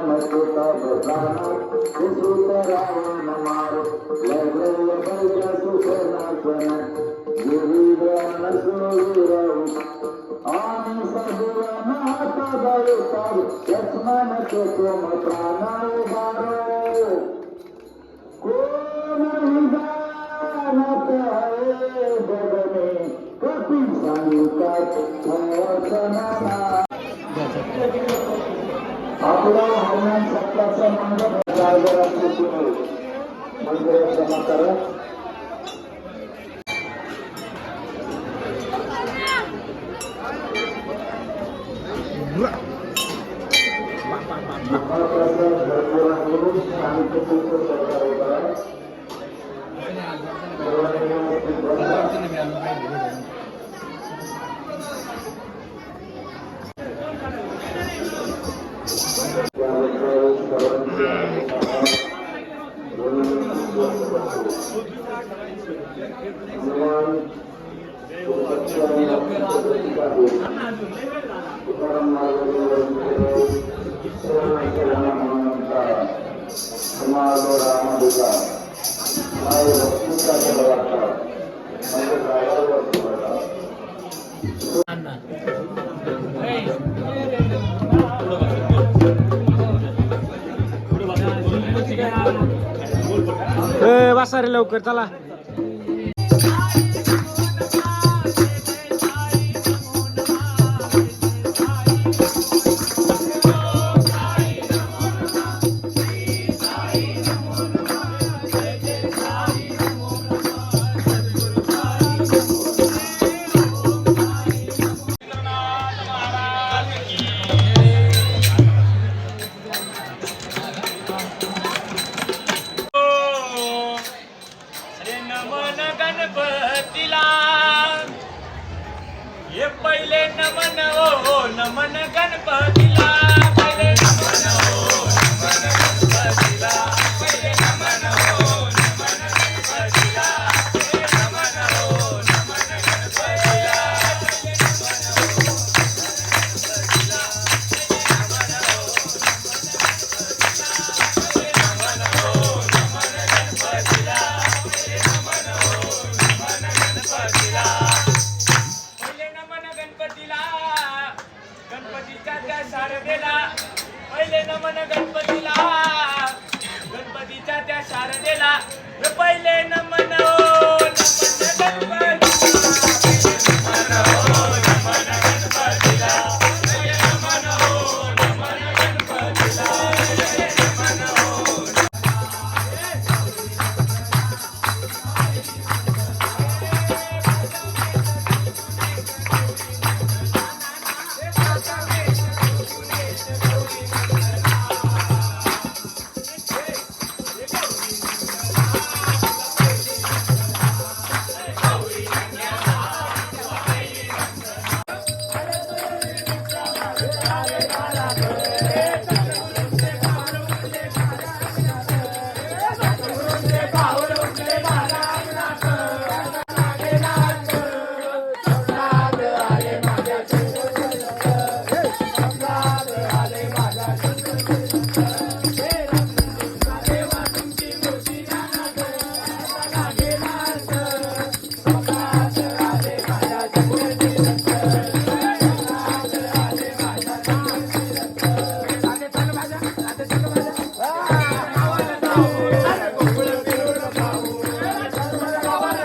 सुत बसारो सुत रावण मारो लगे भज सुख नचन गिरिवन सुरऊ आन सदुवन तदय तब लक्ष्मण के तुम प्राण उबारो कोन विदानत है जगने कपि संकट भवसना आपला हनुमान सत्ताचा मंडप रायगडाचे पुणे मंदिर जमा करा. महाप्रसाद भरपूर आहे అన్నారు वासा लवकर चला. गणपतीला. हे पहिले नमन ओ नमन गणपतीच्या शारदेला पहिले नमन गणपतीला. गणपतीच्या त्या शारदेला पहिले नमन